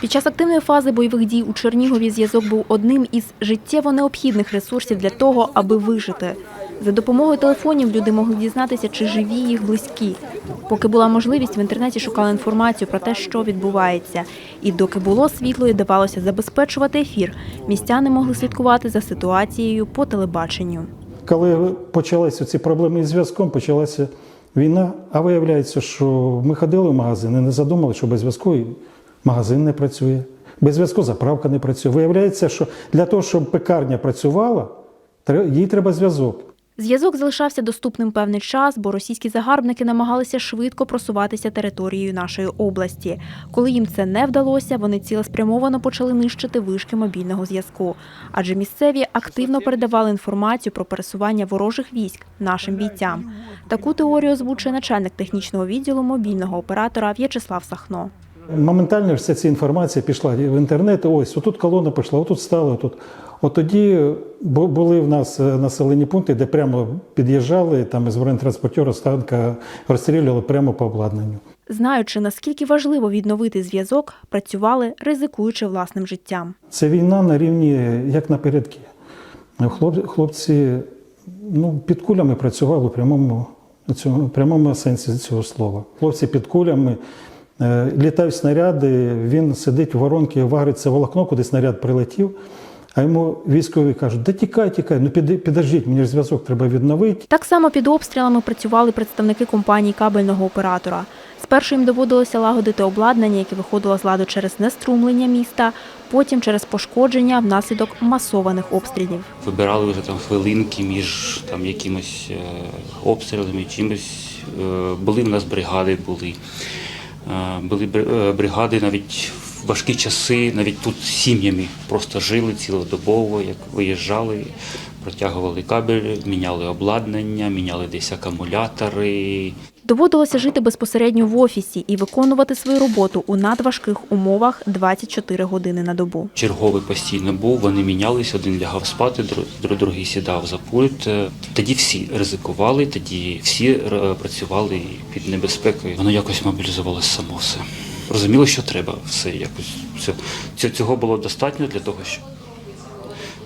Під час активної фази бойових дій у Чернігові зв'язок був одним із життєво необхідних ресурсів для того, аби вижити. За допомогою телефонів люди могли дізнатися, чи живі їх близькі. Поки була можливість, в інтернеті шукали інформацію про те, що відбувається. І доки було світло і давалося забезпечувати ефір, містяни могли слідкувати за ситуацією по телебаченню. Коли почалися ці проблеми із зв'язком, почалася війна, а виявляється, що ми ходили в магазин і не задумали, що без зв'язку магазин не працює, без зв'язку заправка не працює. Виявляється, що для того, щоб пекарня працювала, їй треба зв'язок. Зв'язок залишався доступним певний час, бо російські загарбники намагалися швидко просуватися територією нашої області. Коли їм це не вдалося, вони цілеспрямовано почали нищити вишки мобільного зв'язку. Адже місцеві активно передавали інформацію про пересування ворожих військ нашим бійцям. Таку теорію озвучує начальник технічного відділу мобільного оператора В'ячеслав Сахно. Моментально вся ця інформація пішла в інтернет. Ось отут колона пішла, отут стало, отут. От тоді були в нас е, населені пункти, де прямо під'їжджали, там із бронетранспортера з танка розстрілювали прямо по обладнанню. Знаючи, наскільки важливо відновити зв'язок, працювали, ризикуючи власним життям. Це війна на рівні як напередки. Хлоп, хлопці ну, під кулями працювали у прямому, цьому, в прямому сенсі цього слова. Хлопці під кулями літають снаряди, він сидить в воронці, вариться волокно, куди снаряд прилетів. А йому військові кажуть, да тікай, тікай, ну піди, підождіть, мені ж зв'язок треба відновити. Так само під обстрілами працювали представники компанії кабельного оператора. Спершу їм доводилося лагодити обладнання, яке виходило з ладу через неструмлення міста, потім через пошкодження внаслідок масованих обстрілів. Вибирали вже там хвилинки між там якимось е, обстрілами, чимось. Е, Були в нас бригади, були. Були е, бригади навіть в важкі часи, навіть тут сім'ями просто жили цілодобово, як виїжджали, протягували кабель, міняли обладнання, міняли десь акумулятори. Доводилося жити безпосередньо в офісі і виконувати свою роботу у надважких умовах 24 години на добу. Черговий постійно був, вони мінялись, один лягав спати, дру- дру- другий сідав за пульт. Е, Тоді всі ризикували, тоді всі е, працювали під небезпекою. Воно якось мобілізувалося само все. Розуміло, що треба все якось. Все. Цього було достатньо для того, щоб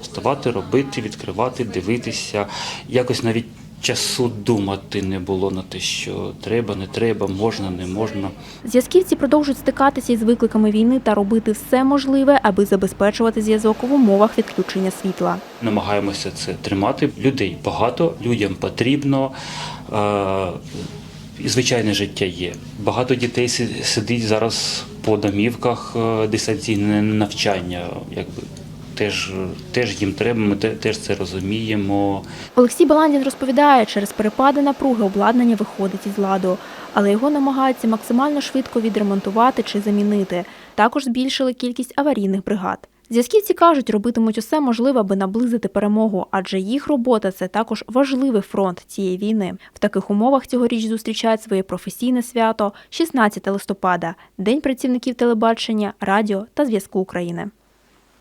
вставати, робити, відкривати, дивитися. Якось навіть часу думати не було на те, що треба, не треба, можна, не можна. Зв'язківці продовжують стикатися із викликами війни та робити все можливе, аби забезпечувати зв'язок в умовах відключення світла. Намагаємося це тримати. Людей багато, людям потрібно. Е, і звичайне життя є. Багато дітей сидить зараз по домівках е, дистанційне навчання. Якби теж, теж їм треба, ми те- теж це розуміємо. Олексій Баландін розповідає, через перепади напруги обладнання виходить із ладу, але його намагаються максимально швидко відремонтувати чи замінити. Також збільшили кількість аварійних бригад. Зв'язківці кажуть, робитимуть усе можливе, аби наблизити перемогу, адже їх робота це також важливий фронт цієї війни. В таких умовах цьогоріч зустрічають своє професійне свято 16 листопада, День працівників телебачення, радіо та зв'язку України.